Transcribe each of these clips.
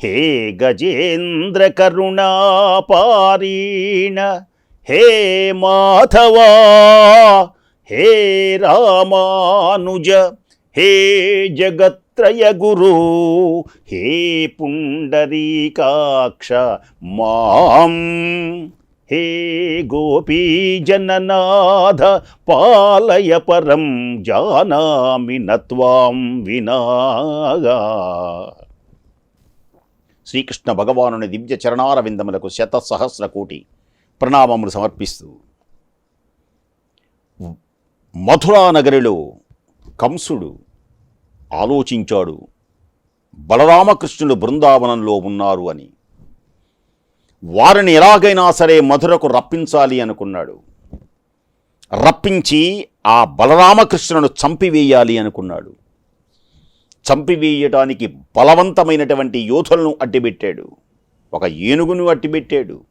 హే గజేంద్ర కరుణాపారీణ హే మాధవా హే రామానుజ హే జగత్రయ గురు హే పుండరీకాక్ష మాం హే గోపీజననాథ పాలయ పరం జానామి నత్వాం వినాగా శ్రీకృష్ణ భగవానుని దివ్య చరణార విందములకు శత సహస్ర కోటి ప్రణామములు సమర్పిస్తూ మథురా నగరిలో కంసుడు ఆలోచించాడు బలరామకృష్ణుడు బృందావనంలో ఉన్నారు అని. వారిని ఎలాగైనా సరే మధురకు రప్పించాలి అనుకున్నాడు. రప్పించి ఆ బలరామకృష్ణును చంపివేయాలి అనుకున్నాడు. చంపివేయటానికి బలవంతమైనటువంటి యోధులను అడ్డుపెట్టాడు. ఒక ఏనుగును అడ్డుపెట్టాడు.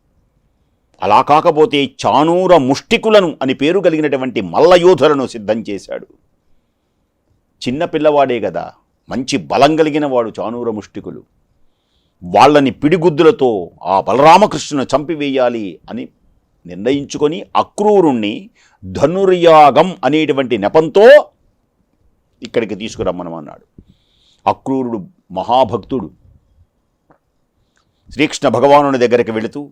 అలా కాకపోతే చానూర ముష్టికులను అని పేరు కలిగినటువంటి మల్లయోధులను సిద్ధం చేశాడు. చిన్న పిల్లవాడే కదా మంచి బలం కలిగిన వాడు చానూర ముష్టికులు. వాళ్ళని పిడిగుద్దులతో ఆ బలరామకృష్ణును చంపివేయాలి అని నిర్ణయించుకొని అక్రూరుణ్ణి ధనుర్యాగం అనేటువంటి నెపంతో ఇక్కడికి తీసుకురమ్మనమన్నాడు. అక్రూరుడు మహాభక్తుడు. శ్రీకృష్ణ భగవానుని దగ్గరికి వెళుతూ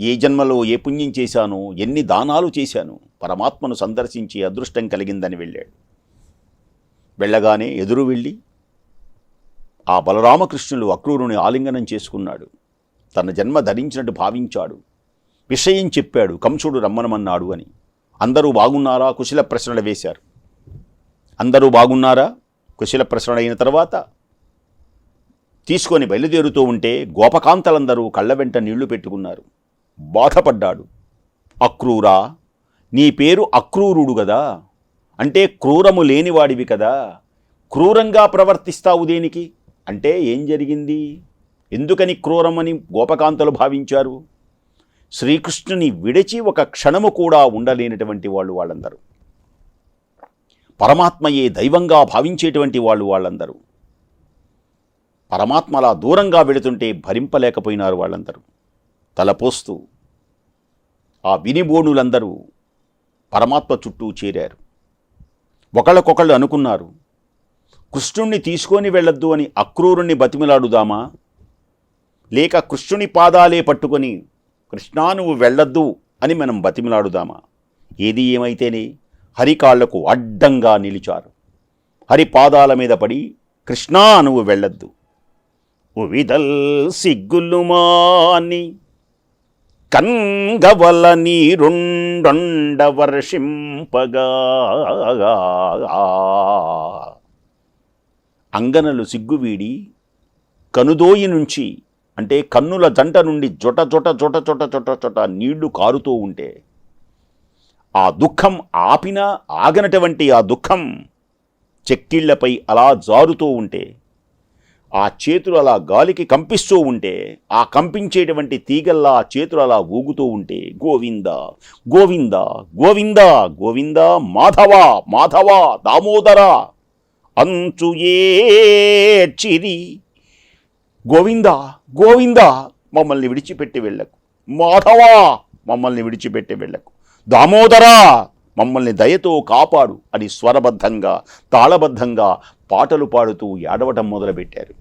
ఏ జన్మలో ఏ పుణ్యం చేశానో ఎన్ని దానాలు చేశాను పరమాత్మను సందర్శించి అదృష్టం కలిగిందని వెళ్ళాడు. వెళ్ళగానే ఎదురు వెళ్ళి ఆ బలరామకృష్ణులు అక్రూరుని ఆలింగనం చేసుకున్నాడు. తన జన్మ ధరించినట్టు భావించాడు. విషయం చెప్పాడు కంసుడు రమ్మనమన్నాడు అని. అందరూ బాగున్నారా? కుశల ప్రశ్నలు వేశారు. అందరూ బాగున్నారా? కుశల ప్రసరణ అయిన తర్వాత తీసుకొని బయలుదేరుతూ ఉంటే గోపకాంతలందరూ కళ్ళ వెంట నీళ్ళు పెట్టుకున్నారు. బాధపడ్డాడు. అక్రూరా నీ పేరు అక్రూరుడు కదా అంటే క్రూరము లేనివాడివి కదా? క్రూరంగా ప్రవర్తిస్తావు దేనికి? అంటే ఏం జరిగింది? ఎందుకని క్రూరమని గోపకాంతలు భావించారు? శ్రీకృష్ణుని విడిచి ఒక క్షణము కూడా ఉండలేనటువంటి వాళ్ళు వాళ్ళందరూ. పరమాత్మయే దైవంగా భావించేటువంటి వాళ్ళు వాళ్ళందరూ. పరమాత్మ అలా దూరంగా వెళుతుంటే భరింపలేకపోయినారు వాళ్ళందరూ. తలపోస్తూ ఆ వినిబోణులందరూ పరమాత్మ చుట్టూ చేరారు. ఒకళ్ళకొకళ్ళు అనుకున్నారు కృష్ణుణ్ణి తీసుకొని వెళ్ళొద్దు అని అక్రూరుణ్ణి బతిమిలాడుదామా? లేక కృష్ణుని పాదాలే పట్టుకొని కృష్ణా నువ్వు వెళ్ళొద్దు అని మనం బతిమిలాడుదామా? ఏది ఏమైతేనే హరికాళ్ళకు అడ్డంగా నిలిచారు. హరిపాదాల మీద పడి కృష్ణా నువ్వు వెళ్ళొద్దు. ఉవిదల్ సిగ్గులు మాని కంగవల నీరుండొండ వర్షింపగా అంగనలు సిగ్గువీడి కనుదోయి నుంచి అంటే కన్నుల జంట నుండి జొట జొట జొట జొట జొట జొట నీళ్ళు కారుతూ ఉంటే ఆ దుఃఖం ఆపినా ఆగనటువంటి ఆ దుఃఖం చెక్కిళ్ళపై అలా జారుతూ ఉంటే ఆ చేతులు అలా గాలికి కంపిస్తూ ఉంటే ఆ కంపించేటువంటి తీగల్లా ఆ చేతులు అలా ఊగుతూ ఉంటే గోవింద గోవింద గోవింద గోవింద మాధవ మాధవ దామోదర అంచు ఏచిరి గోవింద గోవింద మమ్మల్ని విడిచిపెట్టి వెళ్ళకు. మాధవా మమ్మల్ని విడిచిపెట్టి వెళ్ళకు. దామోదరా మమ్మల్ని దయతో కాపాడు అని స్వరబద్ధంగా తాళబద్ధంగా పాటలు పాడుతూ ఏడవటం మొదలుపెట్టారు.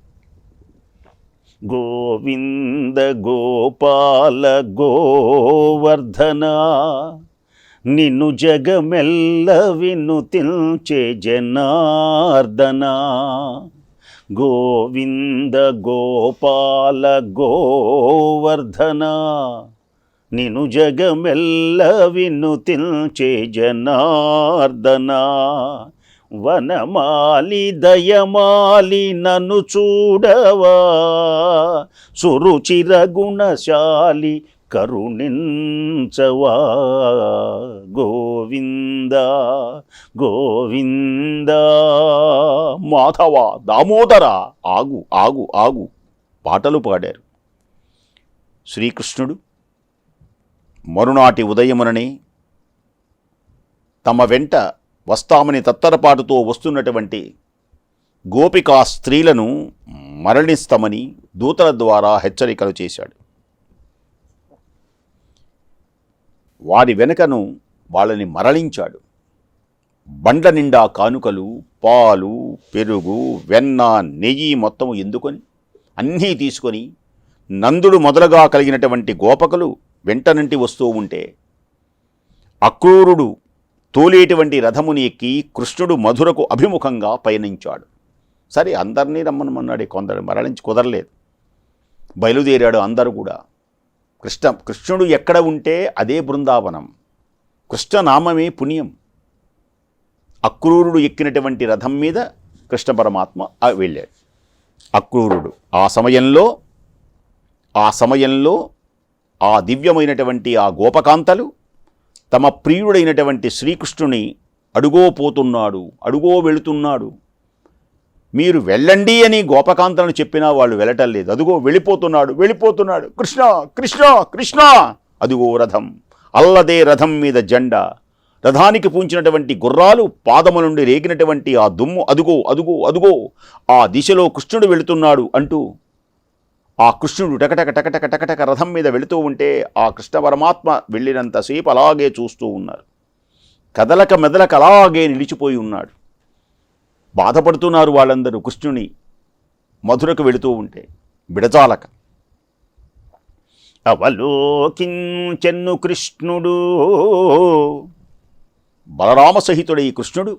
గోవింద గోపాల గోవర్ధన నిన్ను జగమెల్ల వినుతిల్చే జనార్దన గోవింద గోపాల గోవర్ధన నిను జగమెల్ల వినుతిల్చే జనార్దన. వనమాలి దయమాలి నన్ను చూడవా. సురుచిర గుణశాలి కరుణించవా. గోవింద గోవింద. మాధవ దామోదర ఆగు ఆగు ఆగు. పాటలు పాడారు. శ్రీకృష్ణుడు మరునాటి ఉదయముననే తమ వెంట వస్తామని తత్తరపాటుతో వస్తున్నటువంటి గోపికా స్త్రీలను మరణిస్తామని దూతల ద్వారా హెచ్చరికలు చేశాడు. వారి వెనుకను వాళ్ళని మరలించాడు. బండ్ల నిండా కానుకలు పాలు పెరుగు వెన్న నెయ్యి మొత్తం ఎందుకొని అన్నీ తీసుకొని నందుడు మొదలుగా కలిగినటువంటి గోపకులు వెంటనంటి వస్తూ ఉంటే అక్రూరుడు తోలేటువంటి రథముని ఎక్కి కృష్ణుడు మధురకు అభిముఖంగా పయనించాడు. సరే అందరినీ రమ్మనమన్నాడు కొందరు మరణించి కుదరలేదు. బయలుదేరాడు అందరూ కూడా. కృష్ణ కృష్ణుడు ఎక్కడ ఉంటే అదే బృందావనం. కృష్ణనామమే పుణ్యం. అక్రూరుడు ఎక్కినటువంటి రథం మీద కృష్ణ పరమాత్మ వెళ్ళాడు. అక్రూరుడు ఆ సమయంలో ఆ సమయంలో ఆ దివ్యమైనటువంటి ఆ గోపకాంతలు తమ ప్రియుడైనటువంటి శ్రీకృష్ణుని అడుగో పోతున్నాడు అడుగో వెళుతున్నాడు. మీరు వెళ్ళండి అని గోపకాంతలను చెప్పినా వాళ్ళు వెళ్ళటం లేదు. అదుగో వెళ్ళిపోతున్నాడు వెళ్ళిపోతున్నాడు. కృష్ణ కృష్ణ కృష్ణ! అదుగో రథం. అల్లదే రథం మీద జెండా. రథానికి పూంచినటువంటి గుర్రాలు పాదము నుండి రేగినటువంటి ఆ దుమ్ము అదుగో అదుగో అదుగో ఆ దిశలో కృష్ణుడు వెళుతున్నాడు అంటూ ఆ కృష్ణుడు టకటక టకటక టకటక రథం మీద వెళుతూ ఉంటే ఆ కృష్ణ పరమాత్మ వెళ్ళినంతసేపు అలాగే చూస్తూ ఉన్నారు. కదలక మెదలక అలాగే నిలిచిపోయి ఉన్నాడు. బాధపడుతున్నారు వాళ్ళందరూ కృష్ణుని. మధురకు వెళుతూ ఉంటే బిడజాలక అవలోకించెన్ను కృష్ణుడు. బలరామ సహితుడై కృష్ణుడు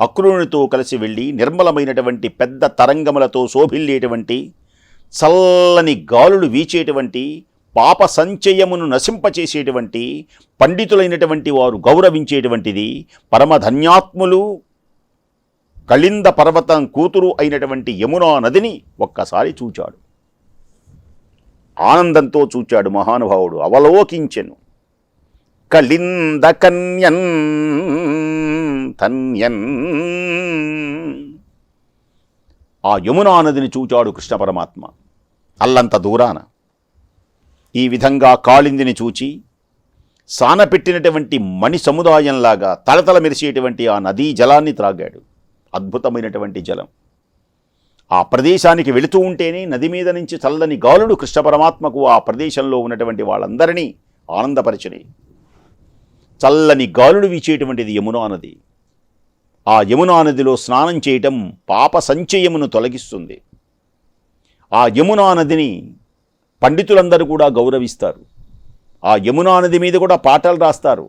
అక్రూరునితో కలిసి వెళ్ళి నిర్మలమైనటువంటి పెద్ద తరంగములతో శోభిల్లేటువంటి చల్లని గాలులు వీచేటువంటి పాప సంచయమును నశింపచేసేటువంటి పండితులైనటువంటి వారు గౌరవించేటువంటిది పరమధన్యాత్ములు కళింద పర్వతం కూతురు అయినటువంటి యమునా నదిని ఒక్కసారి చూచాడు. ఆనందంతో చూచాడు మహానుభావుడు అవలోకించెను. కళింద కన్యన్ తన్యన్ ఆ యమునా నదిని చూచాడు కృష్ణ పరమాత్మ. అల్లంత దూరాన. ఈ విధంగా కాళిందిని చూచి సానపెట్టినటువంటి మణి సముదాయంలాగా తలతల మెరిసేటువంటి ఆ నదీ జలాన్ని త్రాగాడు. అద్భుతమైనటువంటి జలం. ఆ ప్రదేశానికి వెళుతూ ఉంటేనే నది మీద నుంచి చల్లని గాలుడు కృష్ణ పరమాత్మకు ఆ ప్రదేశంలో ఉన్నటువంటి వాళ్ళందరినీ ఆనందపరిచినాయి. చల్లని గాలుడు వీచేటువంటిది యమునా నది. ఆ యమునా నదిలో స్నానం చేయటం పాప సంచయమును తొలగిస్తుంది. ఆ యమునా నదిని పండితులందరూ కూడా గౌరవిస్తారు. ఆ యమునా నది మీద కూడా పాటలు రాస్తారు.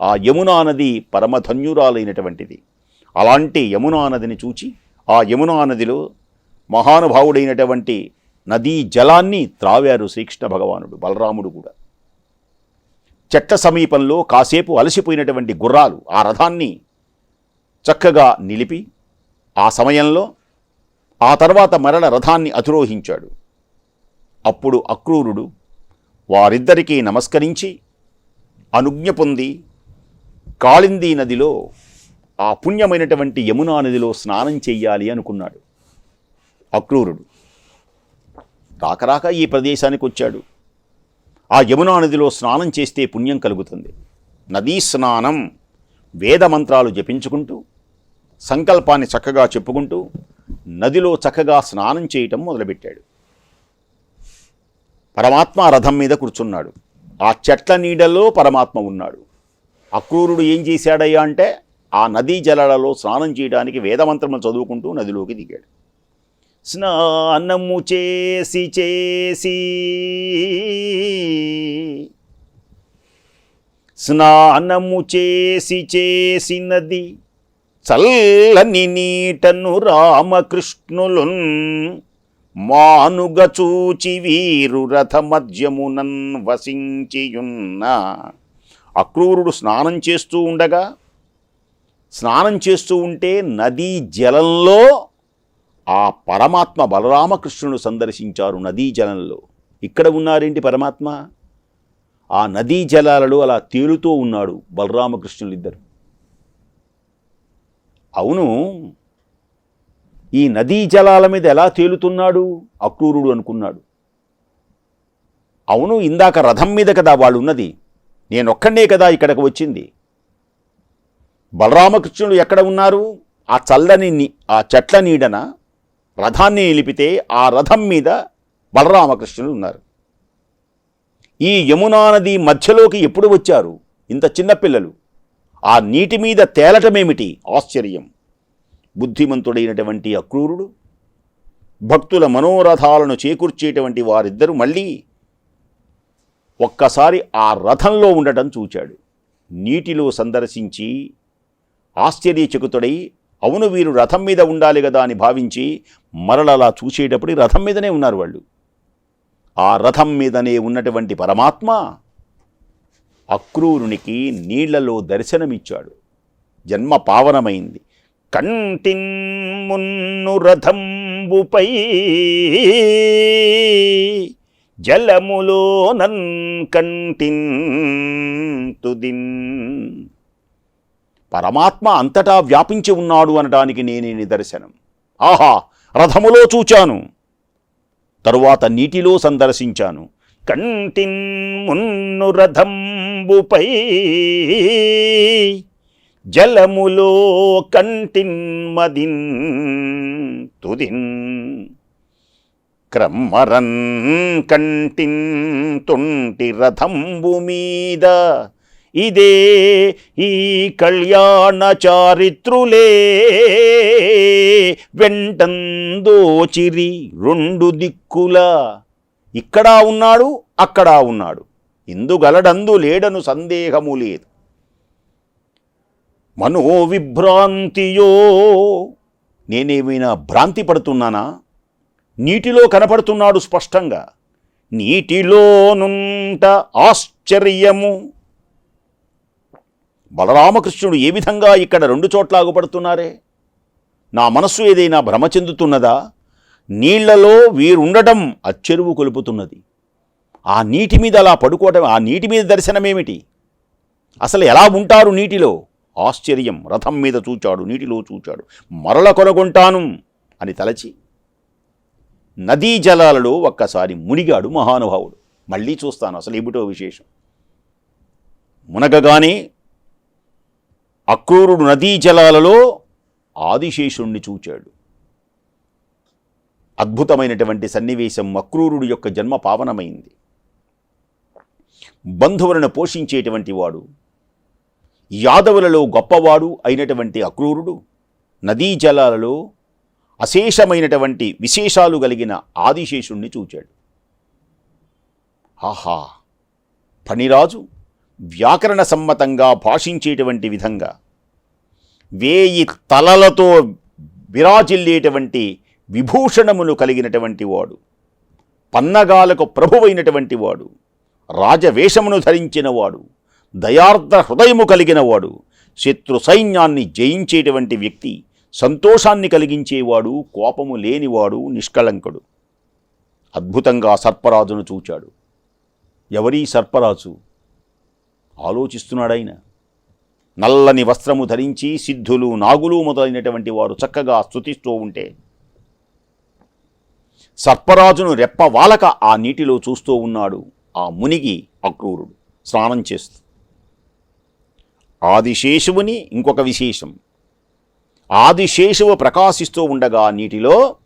ఆ యమునా నది పరమధన్యురాలైనటువంటిది. అలాంటి యమునా నదిని చూచి ఆ యమునా నదిలో మహానుభావుడైనటువంటి నదీ జలాన్ని త్రావారు శ్రీకృష్ణ భగవానుడు బలరాముడు కూడా. చెట్ల సమీపంలో కాసేపు అలసిపోయినటువంటి గుర్రాలు ఆ రథాన్ని చక్కగా నిలిపి ఆ సమయంలో ఆ తర్వాత మరల రథాన్ని అధిరోహించాడు. అప్పుడు అక్రూరుడు వారిద్దరికీ నమస్కరించి అనుజ్ఞ పొంది కాళిందీ నదిలో ఆ పుణ్యమైనటువంటి యమునా నదిలో స్నానం చెయ్యాలి అనుకున్నాడు అక్రూరుడు. రాకరాక ఈ ప్రదేశానికి వచ్చాడు. ఆ యమునా నదిలో స్నానం చేస్తే పుణ్యం కలుగుతుంది. నదీ స్నానం వేద మంత్రాలు జపించుకుంటూ సంకల్పాన్ని చక్కగా చెప్పుకుంటూ నదిలో చక్కగా స్నానం చేయటం మొదలుపెట్టాడు. పరమాత్మ రథం మీద కూర్చున్నాడు. ఆ చెట్ల నీడలో పరమాత్మ ఉన్నాడు. అక్రూరుడు ఏం చేశాడయ్యా అంటే ఆ నదీ జలాలలో స్నానం చేయడానికి వేదమంత్రములు చదువుకుంటూ నదిలోకి దిగాడు. స్నానము చేసి చేసి స్నానము చేసి చేసి నది చల్లని నీటను రామకృష్ణులున్ మానుగ చూచి వీరు రథమధ్యమునన్ వసించియున్న. అక్రూరుడు స్నానం చేస్తూ ఉండగా స్నానం చేస్తూ ఉంటే నదీ జలంలో ఆ పరమాత్మ బలరామకృష్ణుడు సందర్శించారు నదీ జలంలో. ఇక్కడ ఉన్నారేంటి పరమాత్మ? ఆ నదీ జలాలలో అలా తేలుతూ ఉన్నాడు బలరామకృష్ణులు ఇద్దరు అవును. ఈ నదీ జలాల మీద ఎలా తేలుతున్నాడు? అక్రూరుడు అనుకున్నాడు. అవును ఇందాక రథం మీద కదా వాళ్ళు ఉన్నది నేనొక్కడే కదా ఇక్కడికి వచ్చింది. బలరామకృష్ణుడు ఎక్కడ ఉన్నారు? ఆ చల్లని ఆ చెట్ల నీడన రథాన్ని నిలిపితే ఆ రథం మీద బలరామకృష్ణులు ఉన్నారు. ఈ యమునా నది మధ్యలోకి ఎప్పుడు వచ్చారు? ఇంత చిన్నపిల్లలు ఆ నీటి మీద తేలటమేమిటి? ఆశ్చర్యం. బుద్ధిమంతుడైనటువంటి అక్రూరుడు భక్తుల మనోరథాలను చేకూర్చేటువంటి వారిద్దరూ మళ్ళీ ఒక్కసారి ఆ రథంలో ఉండటం చూచాడు. నీటిలో సందర్శించి ఆశ్చర్యచకుతుడై అవును వీరు రథం మీద ఉండాలి కదా అని భావించి మరలలా చూసేటప్పుడు రథం మీదనే ఉన్నారు వాళ్ళు. ఆ రథం మీదనే ఉన్నటువంటి పరమాత్మ అక్రూరునికి నీళ్ళలో దర్శనమిచ్చాడు. జన్మ పావనమైంది. కంటిన్ మున్ను రథంబుపై జలములో నన్ కంటిన్ తుదిన్. పరమాత్మ అంతటా వ్యాపించి ఉన్నాడు అనడానికి నేనే నిదర్శనం. ఆహా! రథములో చూచాను. తరువాత నీటిలో సందర్శించాను. కంటిన్ మున్ను రథం రథంబుపై జలములో కంటిన్ మదిన్ తుదిన్. క్రమ్మరన్ కంటిన్ తొంటి రథంబు మీద ఇదే ఈ కళ్యాణ చారిత్రులే. వెంటందోచిరి రెండు దిక్కుల. ఇక్కడా ఉన్నాడు అక్కడా ఉన్నాడు. ఇందుగలడందు లేడను సందేహము లేదు. మనోవిభ్రాంతియో నేనేమైనా భ్రాంతి పడుతున్నానా? నీటిలో కనపడుతున్నాడు స్పష్టంగా. నీటిలోనుంట ఆశ్చర్యము. బలరామకృష్ణుడు ఏ విధంగా ఇక్కడ రెండు చోట్ల ఆగుపడుతున్నారే? నా మనస్సు ఏదైనా భ్రమ చెందుతున్నదా? నీళ్ళలో వీరుండటం అచ్చెరువు కొలుపుతున్నది. ఆ నీటి మీద అలా పడుకోవటం ఆ నీటి మీద దర్శనమేమిటి అసలు ఎలా ఉంటారు నీటిలో? ఆశ్చర్యం. రథం మీద చూచాడు నీటిలో చూచాడు. మరల కొనగొంటాను అని తలచి నదీ జలాలలో ఒక్కసారి మునిగాడు మహానుభావుడు. మళ్ళీ చూస్తాను అసలు ఏమిటో విశేషం. మునగగానే అక్రూరుడు నదీ జలాలలో ఆదిశేషుణ్ణి చూచాడు. అద్భుతమైనటువంటి సన్నివేశం అక్రూరుడు యొక్క జన్మ పావనమైంది. బంధువులను పోషించేటువంటి వాడు. యాదవులలో గొప్పవాడు అయినటువంటి అక్రూరుడు. నదీ జలాలలో అశేషమైనటువంటి విశేషాలు కలిగిన ఆదిశేషుణ్ణి చూచాడు. ఆహా! ఫణిరాజు వ్యాకరణ సమ్మతంగా భాషించేటువంటి విధంగా వేయి తలలతో విరాజిల్లేటువంటి విభూషణములు కలిగినటువంటి వాడు. పన్నగాలకు ప్రభువైనటువంటి వాడు. రాజవేషమును ధరించినవాడు వాడు హృదయము కలిగినవాడు శత్రు సైన్యాన్ని జయించేటువంటి వ్యక్తి సంతోషాన్ని కలిగించేవాడు కోపము లేనివాడు నిష్కళంకుడు. అద్భుతంగా సర్పరాజును చూచాడు. ఎవరీ సర్పరాజు? ఆలోచిస్తున్నాడాయన. నల్లని వస్త్రము ధరించి సిద్ధులు నాగులు మొదలైనటువంటి వారు చక్కగా స్తుతిస్తూ ఉంటే సర్పరాజును రెప్పవాలక ఆ నీటిలో చూస్తూ ఉన్నాడు. ఆ మునిగి అక్రూరుడు స్నానం చేస్తూ. ఆదిశేషువుని ఇంకొక విశేషం. ఆదిశేషువు ప్రకాశిస్తూ ఉండగా నీటిలో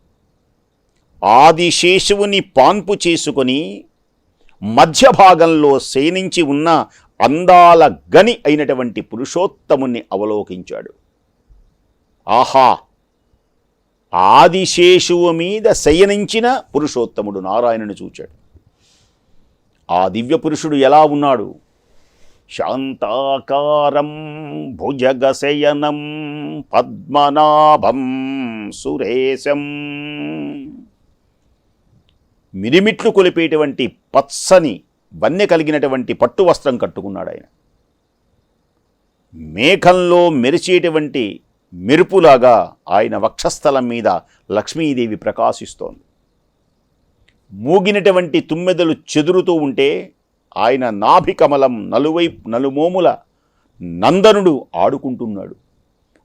ఆదిశేషువుని పాన్పు చేసుకొని మధ్య భాగంలో శయనించి ఉన్న అందాల గని అయినటువంటి పురుషోత్తముని అవలోకించాడు. ఆహా! ఆదిశేషువు మీద శయనించిన పురుషోత్తముడు నారాయణుని చూచాడు. ఆ దివ్య పురుషుడు ఎలా ఉన్నాడు? శాంతాకారం భుజగశయనం పద్మనాభం సురేశం. మిరిమిట్లు కొలిపేటువంటి పచ్చని వన్నె కలిగినటువంటి పట్టు వస్త్రం కట్టుకున్నాడు ఆయన. మేఘంలో మెరిచేటువంటి మెరుపులాగా ఆయన వక్షస్థలం మీద లక్ష్మీదేవి ప్రకాశిస్తోంది. మూగినటువంటి తుమ్మెదలు చెదురుతూ ఉంటే ఆయన నాభికమలం నలువైపు నలుమోముల నందనుడు ఆడుకుంటున్నాడు.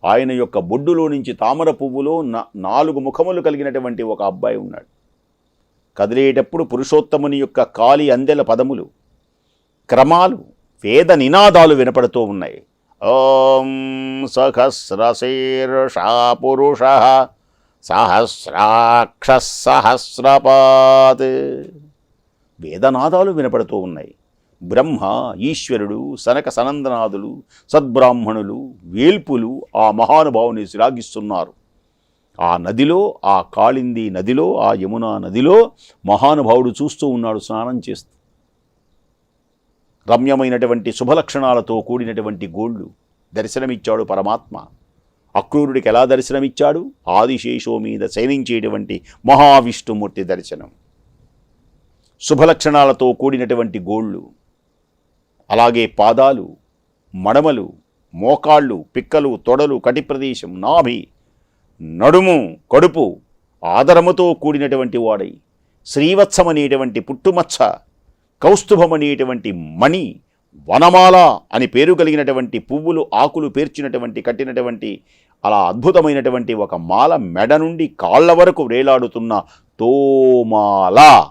ఆయన యొక్క బొడ్డులో నుంచి తామర పువ్వులో నాలుగు ముఖములు కలిగినటువంటి ఒక అబ్బాయి ఉన్నాడు. కదిలేటప్పుడు పురుషోత్తముని యొక్క కాలి అందెల పదములు క్రమాలు వేద నినాదాలు వినపడుతూ ఉన్నాయి. ఓం సహస్రశీర్షా పురుష సహస్రాక్ష సహస్రపాత్ వేదనాదాలు వినపడుతూ ఉన్నాయి. బ్రహ్మ ఈశ్వరుడు సనక సనందనాథులు సద్బ్రాహ్మణులు వేల్పులు ఆ మహానుభావుని శ్లాఘిస్తున్నారు. ఆ నదిలో ఆ కాళింది నదిలో ఆ యమునా నదిలో మహానుభావుడు చూస్తూ ఉన్నాడు స్నానం చేస్తూ. రమ్యమైనటువంటి శుభలక్షణాలతో కూడినటువంటి గోళ్ళు దర్శనమిచ్చాడు పరమాత్మ. అక్రూరుడికి ఎలా దర్శనమిచ్చాడు? ఆదిశేషో మీద శయనించేటువంటి మహావిష్ణుమూర్తి దర్శనం. శుభలక్షణాలతో కూడినటువంటి గోళ్ళు అలాగే పాదాలు మడమలు మోకాళ్ళు పిక్కలు తొడలు కటి ప్రదేశం నాభి నడుము కడుపు ఆదరముతో కూడినటువంటి వాడై శ్రీవత్సమనేటువంటి పుట్టుమచ్చ కౌస్తుభమనేటువంటి మణి వనమాల అని పేరు కలిగినటువంటి పువ్వులు ఆకులు పేర్చినటువంటి కట్టినటువంటి అలా అద్భుతమైనటువంటి ఒక మాల మెడ నుండి కాళ్ళ వరకు వేలాడుతున్న తోమాల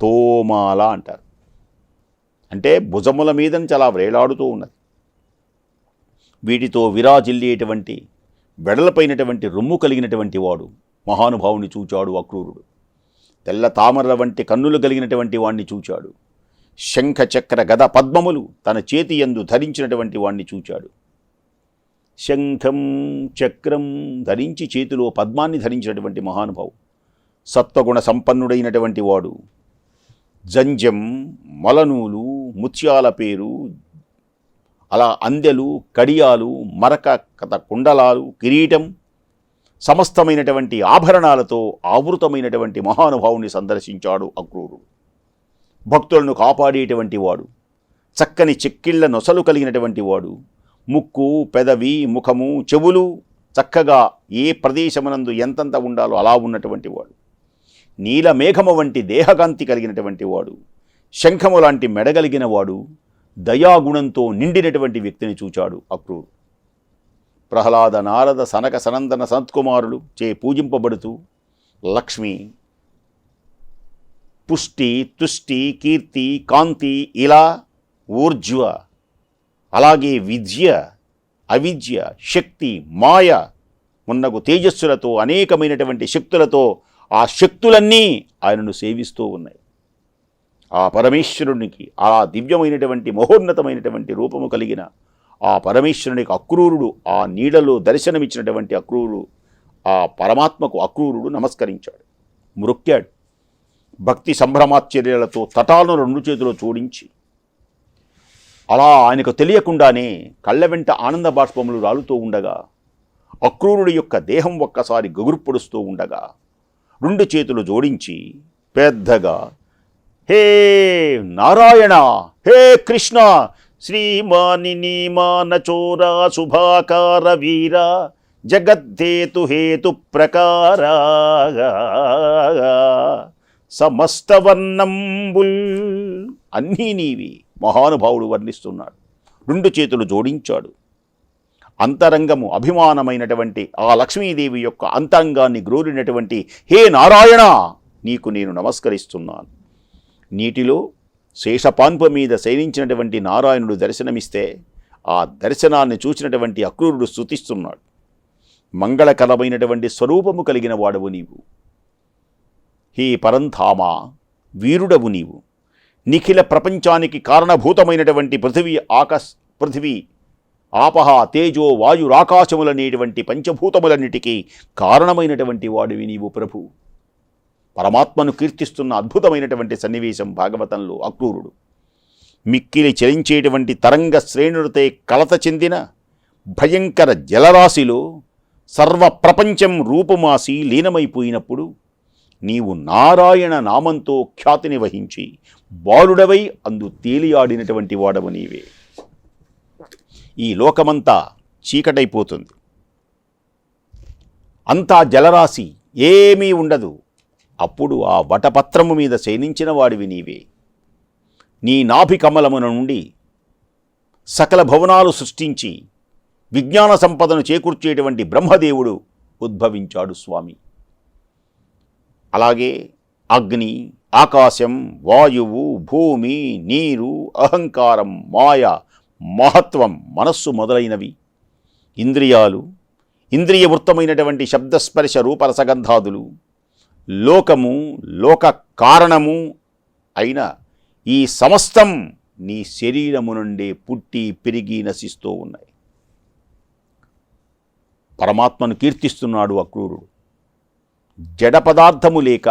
తోమాల అంటారు. అంటే భుజముల మీద నుంచి అలా వేలాడుతూ ఉన్నది. వీటితో విరాజిల్లేటువంటి వెడలపైనటువంటి రొమ్ము కలిగినటువంటి వాడు మహానుభావుని చూచాడు అక్రూరుడు. తెల్ల తామరల వంటి కన్నులు కలిగినటువంటి వాణ్ణి చూచాడు. శంఖ చక్ర గద పద్మములు తన చేతి యందు ధరించినటువంటి వాణ్ణి చూచాడు. శంఖం చక్రం ధరించి చేతిలో పద్మాన్ని ధరించినటువంటి మహానుభావు సత్వగుణ సంపన్నుడైనటువంటి వాడు. జంజం మొలనూలు ముత్యాల పేరు అలా అందెలు కడియాలు మరక కథ కుండలాలు కిరీటం సమస్తమైనటువంటి ఆభరణాలతో ఆవృతమైనటువంటి మహానుభావుని సందర్శించాడు అక్రూరుడు. భక్తులను కాపాడేటువంటి వాడు. చక్కని చెక్కిళ్ళ నొసలు కలిగినటువంటి వాడు. ముక్కు పెదవి ముఖము చెవులు చక్కగా ఏ ప్రదేశమునందు ఎంతంత ఉండాలో అలా ఉన్నటువంటి వాడు. నీలమేఘము వంటి దేహకాంతి కలిగినటువంటి వాడు శంఖము లాంటి మెడగలిగిన వాడు దయాగుణంతో నిండినటువంటి వ్యక్తిని చూచాడు అక్రూరు ప్రహ్లాద నారద సనక సనందన సనత్కుమారులు చే పూజింపబడుతూ లక్ష్మి పుష్టి తుష్టి కీర్తి కాంతి ఇలా ఊర్జ్వ అలాగే విద్య అవిద్య శక్తి మాయ మున్నగు తేజస్సులతో అనేకమైనటువంటి శక్తులతో ఆ శక్తులన్నీ ఆయనను సేవిస్తూ ఉన్నాయి. ఆ పరమేశ్వరునికి ఆ దివ్యమైనటువంటి మహోన్నతమైనటువంటి రూపము కలిగిన ఆ పరమేశ్వరునికి అక్రూరుడు ఆ నీడలో దర్శనమిచ్చినటువంటి అక్రూరుడు ఆ పరమాత్మకు అక్రూరుడు నమస్కరించాడు. మృక్కాడు. భక్తి సంభ్రమాశ్చర్యాలతో తటాలను రెండు చేతులు జోడించి అలా ఆయనకు తెలియకుండానే కళ్ళ వెంట ఆనంద బాష్పములు రాలుతూ ఉండగా అక్రూరుడి యొక్క దేహం ఒక్కసారి గగుర్పొడుస్తూ ఉండగా రెండు చేతులు జోడించి పెద్దగా హే నారాయణ! హే కృష్ణ! శ్రీమానిని మానచోరా శుభాకార వీర! జగద్ధేతు హేతు ప్రకార సమస్తవర్ణంబుల్ అన్నీ నీవి. మహానుభావుడు వర్ణిస్తున్నాడు. రెండు చేతులు జోడించాడు. అంతరంగము అభిమానమైనటువంటి ఆ లక్ష్మీదేవి యొక్క అంతరంగాన్ని గ్రోలినటువంటి హే నారాయణ నీకు నేను నమస్కరిస్తున్నాను. నీటిలో శేషపాన్ప మీద శయనించినటువంటి నారాయణుడు దర్శనమిస్తే ఆ దర్శనాన్ని చూసినటువంటి అక్రూరుడు స్థుతిస్తున్నాడు మంగళకరమైనటువంటి స్వరూపము కలిగిన వాడవు నీవు. హే పరంధామ వీరుడవు నీవు. నిఖిల ప్రపంచానికి కారణభూతమైనటువంటి పృథివీ ఆకాశ పృథివీ ఆపహ తేజో వాయురాకాశములనేటువంటి పంచభూతములన్నిటికీ కారణమైనటువంటి వాడివి నీవు ప్రభు. పరమాత్మను కీర్తిస్తున్న అద్భుతమైనటువంటి సన్నివేశం భాగవతంలో అక్రూరుడు. మిక్కిలి చలించేటువంటి తరంగ శ్రేణులతో కలత చెందిన భయంకర జలరాశిలో సర్వ ప్రపంచం రూపుమాసి లీనమైపోయినప్పుడు నీవు నారాయణ నామంతో ఖ్యాతిని వహించి బాలుడవై అందు తేలియాడినటువంటి వాడవు నీవే. ఈ లోకమంతా చీకటైపోతుంది. అంతా జలరాశి ఏమీ ఉండదు. అప్పుడు ఆ వటపత్రము మీద శయనించిన వాడివి నీవే. నీ నాభి కమలమున నుండి సకల భవనాలు సృష్టించి విజ్ఞాన సంపదను చేకూర్చేటువంటి బ్రహ్మదేవుడు ఉద్భవించాడు స్వామి. అలాగే అగ్ని ఆకాశం వాయువు భూమి నీరు అహంకారం మాయ మహత్వం మనస్సు మొదలైనవి. ఇంద్రియాలు ఇంద్రియ వృత్తమైనటువంటి శబ్దస్పర్శ రూపరసగంధాదులు లోకము లోక కారణము అయిన ఈ సమస్తం నీ శరీరము నుండి పుట్టి పెరిగి నశిస్తూ ఉన్నాయి. పరమాత్మను కీర్తిస్తున్నాడు అక్రూరుడు. జడ పదార్థము లేక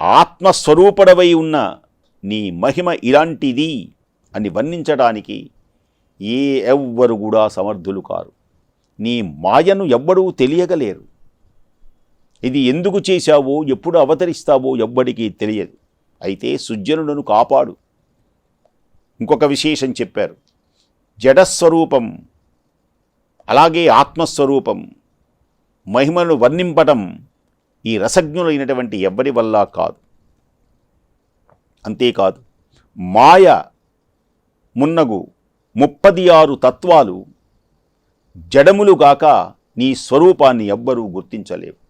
ఆత్మస్వరూపడవై ఉన్న నీ మహిమ ఇలాంటిది అని వర్ణించడానికి ఏ ఎవ్వరు కూడా సమర్థులు కారు. నీ మాయను ఎవ్వడూ తెలియగలేరు. ఇది ఎందుకు చేశావో ఎప్పుడు అవతరిస్తావో ఎవ్వడికి తెలియదు. అయితే సుజ్జనులను కాపాడు. ఇంకొక విశేషం చెప్పారు. జడస్వరూపం అలాగే ఆత్మస్వరూపం మహిమను వర్ణింపటం ఈ రసజ్ఞులైనటువంటి ఎవ్వరి వల్ల కాదు. అంతేకాదు మాయ మున్నగు ముప్పది ఆరు తత్వాలు జడములుగాక నీ స్వరూపాన్ని ఎవ్వరూ గుర్తించలేవు.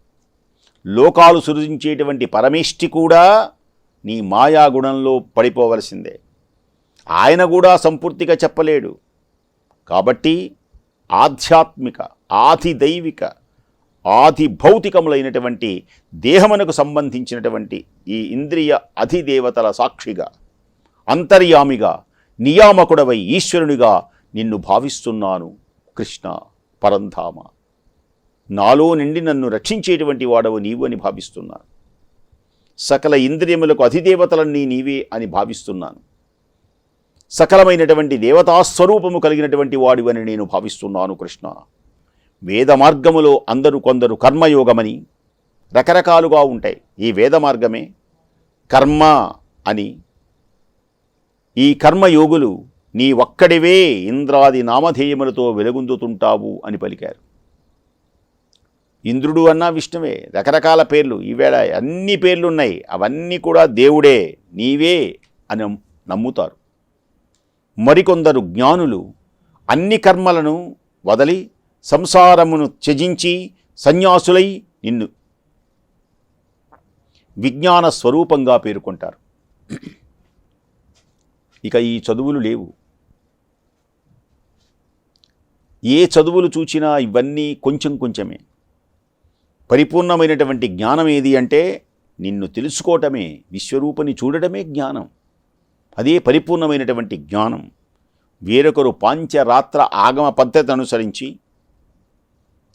లోకాలు సృజించేటువంటి పరమేష్టి కూడా నీ మాయాగుణంలో పడిపోవలసిందే. ఆయన కూడా సంపూర్తిగా చెప్పలేడు. కాబట్టి ఆధ్యాత్మిక ఆధిదైవిక ఆది భౌతికములైనటువంటి దేహమునకు సంబంధించినటువంటి ఈ ఇంద్రియ అధిదేవతల సాక్షిగా అంతర్యామిగా నియామకుడవై ఈశ్వరునిగా నిన్ను భావిస్తున్నాను కృష్ణ పరంధామ. నాలో నిండి నన్ను రక్షించేటువంటి వాడవు నీవు అని భావిస్తున్నాను. సకల ఇంద్రియములకు అధిదేవతలన్నీ నీవే అని భావిస్తున్నాను. సకలమైనటువంటి దేవతాస్వరూపము కలిగినటువంటి వాడివని నేను భావిస్తున్నాను కృష్ణ. వేద మార్గములో అందరూ కొందరు కర్మయోగమని రకరకాలుగా ఉంటాయి. ఈ వేద మార్గమే కర్మ అని. ఈ కర్మయోగులు నీ ఒక్కడివే ఇంద్రాది నామధేయములతో వెలుగొందుతుంటావు అని పలికారు. ఇంద్రుడు అన్నా విష్ణువే రకరకాల పేర్లు ఈవేళ అన్ని పేర్లు ఉన్నాయి అవన్నీ కూడా దేవుడే నీవే అని నమ్ముతారు. మరికొందరు జ్ఞానులు అన్ని కర్మలను వదలి సంసారమును త్యజించి సన్యాసులై నిన్ను విజ్ఞాన స్వరూపంగా పేర్కొంటారు. ఇక ఈ చదువులు లేవు. ఏ చదువులు చూచినా ఇవన్నీ కొంచెం కొంచెమే. పరిపూర్ణమైనటువంటి జ్ఞానం ఏది అంటే నిన్ను తెలుసుకోవటమే విశ్వరూపని చూడటమే జ్ఞానం. అదే పరిపూర్ణమైనటువంటి జ్ఞానం. వేరొకరు పాంచరాత్ర ఆగమ పద్ధతి అనుసరించి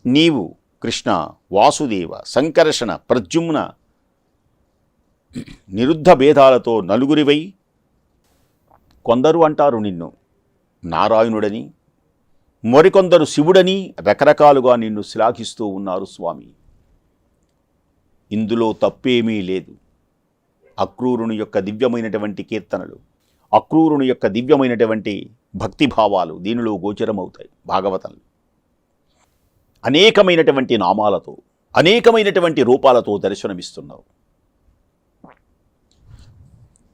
నీవు కృష్ణ వాసుదేవ సంకర్షణ ప్రద్యుమ్న నిరుద్ధ భేదాలతో నలుగురివై కొందరు అంటారు నిన్ను. నారాయణుడని మరికొందరు శివుడని రకరకాలుగా నిన్ను శ్లాఘిస్తూ ఉన్నారు స్వామి. ఇందులో తప్పేమీ లేదు. అక్రూరుని యొక్క దివ్యమైనటువంటి కీర్తనలు అక్రూరుని యొక్క దివ్యమైనటువంటి భక్తిభావాలు దీనిలో గోచరమవుతాయి. భాగవతంలో అనేకమైనటువంటి నామాలతో అనేకమైనటువంటి రూపాలతో దర్శనమిస్తున్నావు.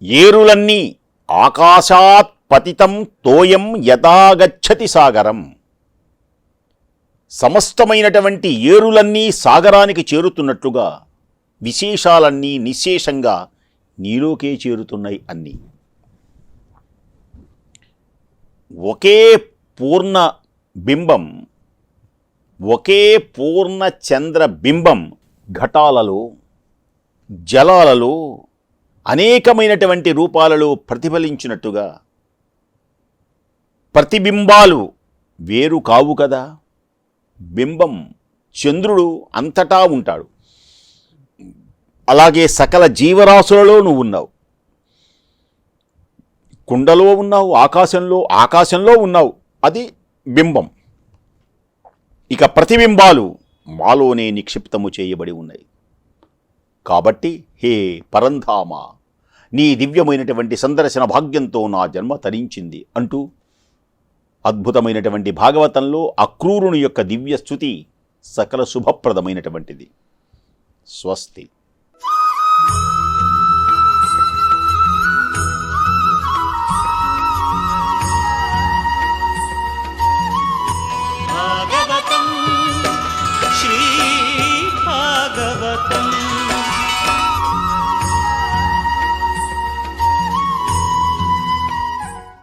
ఏరులన్నీ ఆకాశాత్ పతితం తోయం యథాగచ్చతి సాగరం. సమస్తమైనటువంటి ఏరులన్నీ సాగరానికి చేరుతున్నట్లుగా విశేషాలన్నీ నిశేషంగా నీలోకే చేరుతున్నాయి అన్నీ. ఒకే పూర్ణ బింబం ఒకే పూర్ణ చంద్ర బింబం ఘటాలలో జలాలలో అనేకమైనటువంటి రూపాలలో ప్రతిఫలించినట్టుగా. ప్రతిబింబాలు వేరు కావు కదా. బింబం చంద్రుడు అంతటా ఉంటాడు. అలాగే సకల జీవరాశులలో నువ్వు ఉన్నావు. కుండలో ఉన్నావు ఆకాశంలో ఆకాశంలో ఉన్నావు. అది బింబం. ఇక ప్రతిబింబాలు మాలోనే నిక్షిప్తము చేయబడి ఉన్నాయి కాబట్టి హే పరంధామ నీ దివ్యమైనటువంటి సందర్శన భాగ్యంతో నా జన్మ తరించింది అంటూ అద్భుతమైనటువంటి భాగవతంలో అక్రూరుని యొక్క దివ్య స్థుతి సకల శుభప్రదమైనటువంటిది. స్వస్తి.